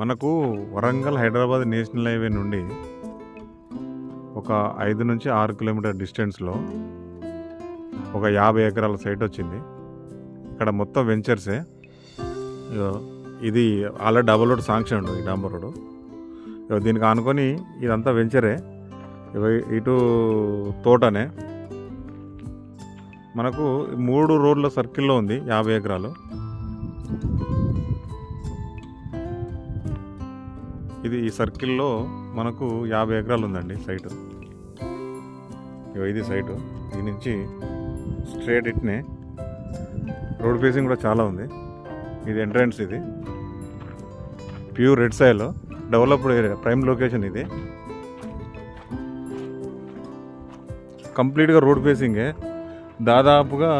మనకు Warangal Hyderabad national highway నుండి ఒక ఐదు నుంచి ఆరు కిలోమీటర్ డిస్టెన్స్లో ఒక యాభై ఎకరాల సైట్ వచ్చింది. ఇక్కడ మొత్తం వెంచర్సే. ఇది ఆల్రెడీ డబల్ రోడ్ శాంక్షన్ ఉంటుంది ఈ డాంబర్ రోడ్ ఇగో దీనికి ఆనుకొని ఇదంతా వెంచరే. ఇటు తోటనే. మనకు మూడు రోడ్ల సర్కిల్లో ఉంది యాభై ఎకరాలు. ఇది ఈ సర్కిల్లో మనకు యాభై ఎకరాలు ఉందండి సైటు. ఇది సైటు. దీని నుంచి స్ట్రేట్ ఇట్నే రోడ్ ఫేసింగ్ కూడా చాలా ఉంది. ఇది ఎంట్రన్స్ ఇది. Pure red soil. Developed area prime location ఇది. కంప్లీట్గా రోడ్ ఫేసింగే. దాదాపుగా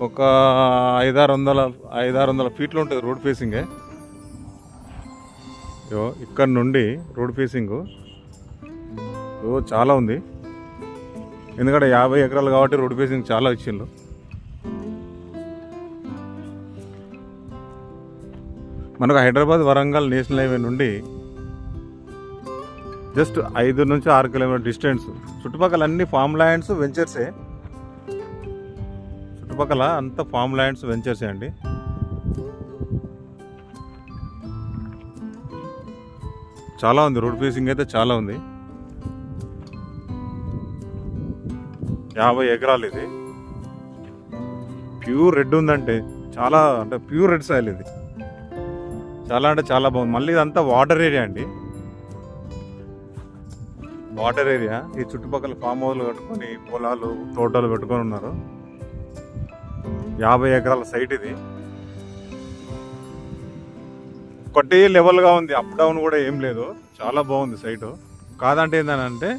ఒక ఐదారు వందల ఐదారు వందల ఫీట్లు ఉంటుంది రోడ్ ఫేసింగే. ఇగో ఇక్కడ నుండి రోడ్ ఫేసింగ్. ఓ చాలా ఉంది. ఎందుకంటే యాభై ఎకరాలు కాబట్టి రోడ్ ఫేసింగ్ చాలా ఇచ్చిండ్రు. మనకు హైదరాబాద్ వరంగల్ నేషనల్ హైవే నుండి జస్ట్ ఐదు నుంచి ఆరు కిలోమీటర్ డిస్టెన్స్. చుట్టుపక్కల అన్ని ఫామ్ ల్యాండ్స్ వెంచర్సే. చుట్టుపక్కల అంతా ఫామ్ ల్యాండ్స్ వెంచర్సే అండి. చాలా ఉంది. రోడ్ ఫేసింగ్ అయితే చాలా ఉంది. యాభై ఎకరాలు ఇది. ప్యూర్ రెడ్ ఉందంటే చాలా అంటే ప్యూర్ రెడ్ సాయిల్ ఇది. చాలా అంటే చాలా బాగుంది. మళ్ళీ ఇదంతా వాటర్ ఏరియా అండి. Water area. ఈ చుట్టుపక్కల ఫామ్ హౌస్లు కట్టుకొని పొలాలు తోటలు పెట్టుకొని ఉన్నారు. యాభై ఎకరాల సైట్ ఇది. ఒకటే లెవెల్గా ఉంది. అప్ డౌన్ కూడా ఏం లేదు. చాలా బాగుంది సైటు కాదంటే ఏంటంటే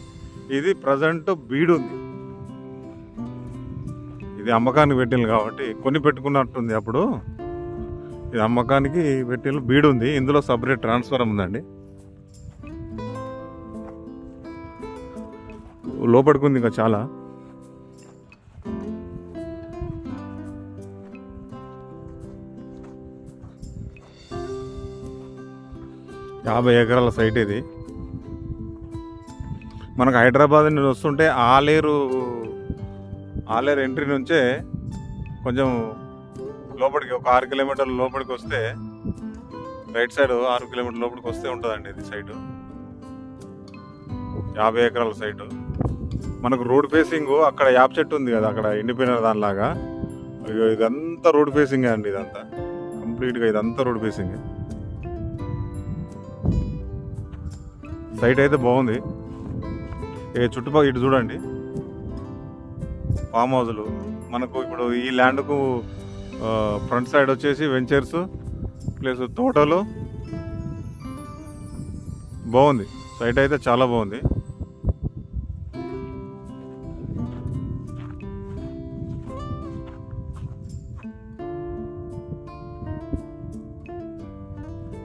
ఇది ప్రజెంట్ బీడ్ ఉంది. ఇది అమ్మకానికి పెట్టింది కాబట్టి కొని పెట్టుకున్నట్టుంది అప్పుడు. ఇది అమ్మకానికి పెట్టిన బీడ్ ఉంది. ఇందులో సపరేట్ ట్రాన్స్ఫర్ ఉందండి. లోపడుకుంది ఇంకా చాలా. యాభై ఎకరాల సైట్ ఇది. మనకు హైదరాబాద్ నుంచి వస్తుంటే ఆలేరు ఆలేరు ఎంట్రీ నుంచే కొంచెం లోపలికి ఒక ఆరు కిలోమీటర్ల లోపలికి వస్తే రైట్ సైడ్ ఆరు కిలోమీటర్ల లోపలికి వస్తే ఉంటుందండి ఇది సైటు. యాభై ఎకరాల సైటు. మనకు రోడ్ ఫేసింగ్ అక్కడ యాప్ చెట్టు ఉంది కదా అక్కడ ఎండిపోయిన దానిలాగా. అయ్యో ఇదంతా రోడ్ ఫేసింగే అండి ఇదంతా. కంప్లీట్గా ఇదంతా రోడ్ ఫేసింగే. సైట్ అయితే బాగుంది. ఇక చుట్టుపక్కల ఇటు చూడండి. ఫామ్ హౌజులు మనకు ఇప్పుడు ఈ ల్యాండ్కు ఫ్రంట్ సైడ్ వచ్చేసి వెంచర్స్ ప్లస్ తోటలు. బాగుంది. సైట్ అయితే చాలా బాగుంది.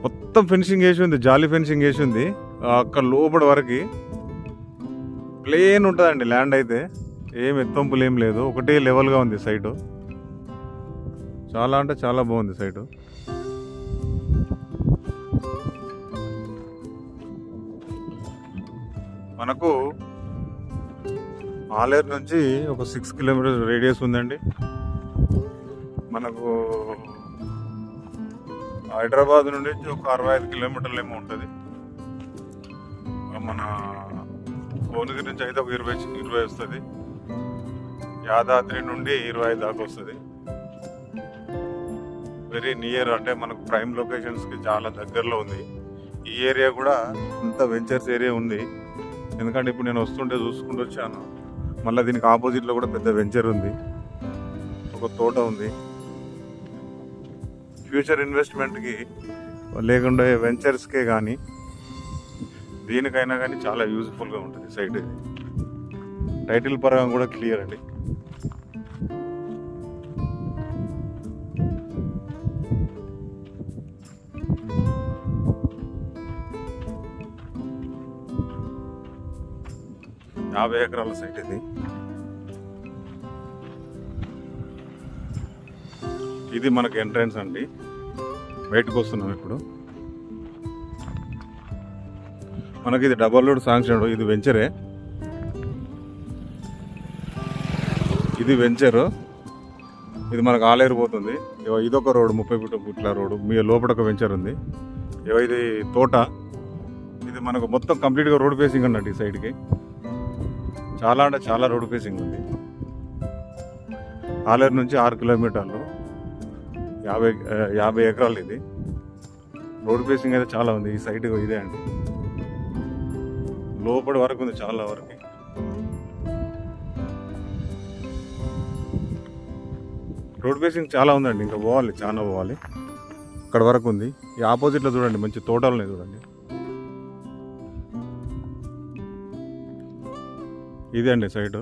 మొత్తం ఫెన్సింగ్ వేసి ఉంది. జాలీ ఫెన్సింగ్ వేసి ఉంది. అక్కడ లోపల వరకు ప్లేన్ ఉంటుందండి ల్యాండ్ అయితే. ఏం ఎత్తంపులు ఏం లేదు. ఒకటే లెవెల్గా ఉంది సైటు చాలా అంటే చాలా బాగుంది సైటు మనకు ఆలేరు నుంచి ఒక సిక్స్ కిలోమీటర్స్ రేడియస్ ఉందండి. మనకు హైదరాబాద్ నుండి ఒక అరవై ఐదు కిలోమీటర్లు ఏమో ఉంటుంది. మన భువనగిరి నుంచి అయితే ఒక ఇరవై ఇరవై వస్తుంది. యాదాద్రి నుండి ఇరవై ఐదు దాకా వస్తుంది. వెరీ నియర్ అంటే మనకు ప్రైమ్ లొకేషన్స్కి చాలా దగ్గరలో ఉంది. ఈ ఏరియా కూడా అంత వెంచర్స్ ఏరియా ఉంది. ఎందుకంటే ఇప్పుడు నేను వస్తుంటే చూసుకుంటూ వచ్చాను. మళ్ళీ దీనికి ఆపోజిట్లో కూడా పెద్ద వెంచర్ ఉంది. ఒక తోట ఉంది. ఫ్యూచర్ ఇన్వెస్ట్మెంట్కి లేకుండా వెంచర్స్కే కానీ దీనికైనా కానీ చాలా యూజ్ఫుల్గా ఉంటుంది సైట్ ఇది. టైటిల్ పరంగా కూడా క్లియర్ అండి. యాభై ఎకరాల సైట్ ఇది. ఇది మనకు ఎంట్రన్స్ అండి. బయటకు వస్తున్నాం ఇప్పుడు. మనకి ఇది డబల్ రోడ్ శాంక్షన్ ఇది వెంచరే ఇది వెంచరు ఇది మనకు ఆలేరు పోతుంది. ఇదొక రోడ్డు ముప్పై ఫీట్ ఫుట్ల రోడ్ మీ లోపల ఒక వెంచర్ ఉంది. ఇగో ఇది తోట. ఇది మనకు మొత్తం కంప్లీట్గా రోడ్ ఫేసింగ్ అన్నట్టు ఈ సైడ్కి చాలా అంటే చాలా రోడ్ ఫేసింగ్ ఉంది. ఆలేరు నుంచి ఆరు కిలోమీటర్లు. యాభై యాభై ఎకరాలు ఇది. రోడ్ ఫేసింగ్ అయితే చాలా ఉంది. ఈ సైడ్ ఇదే అండి. లోపల వరకు ఉంది చాలా వరకు. రోడ్ ఫేసింగ్ చాలా ఉందండి ఇంకా పోవాలి చాలా పోవాలి. అక్కడ వరకు ఉంది. ఈ ఆపోజిట్లో చూడండి మంచి తోటలు ఉన్నాయి చూడండి. ఇదే అండి సైడ్.